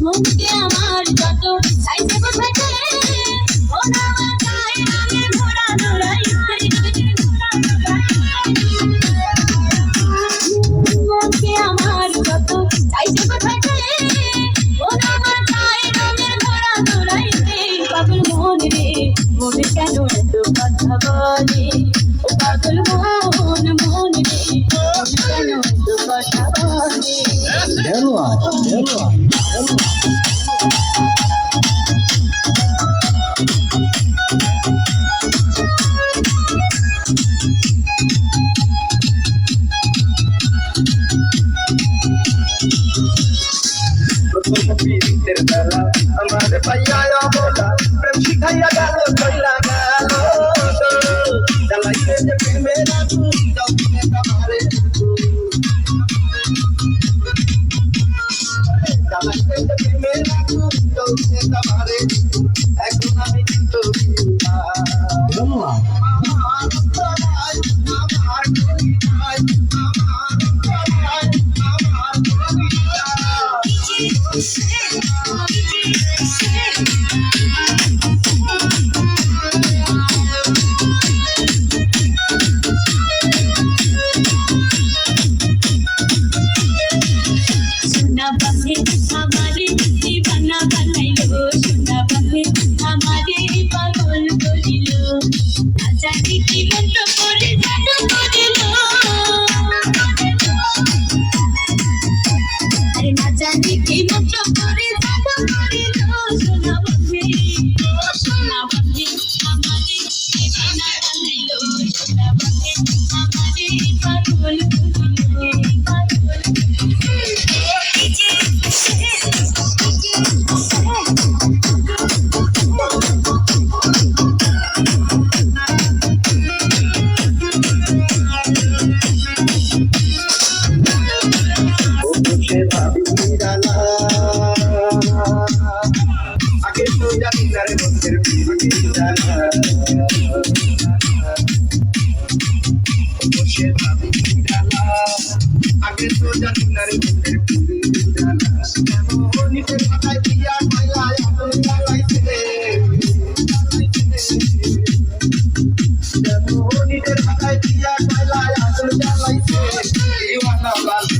Look down. I'm not para ti, que তো জানি না রে বন্ধের বিধি জানা বসে ভাবি নিরালা আগে তো জানি না রে বন্ধের নিতে পাতায় দিয়া মাইলায় আগুন জ্বালাইছে নিজের মাথায় দিয়া মাইলায় আগুন জ্বালাইছে দিওয়ানা বালছে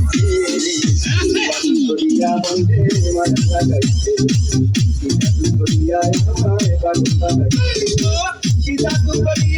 করিয়া বন্ধে মায়া লাগাইছে করিয়া আমায় বালু লাগাইছে সীতা তু করিয়া বন্ধে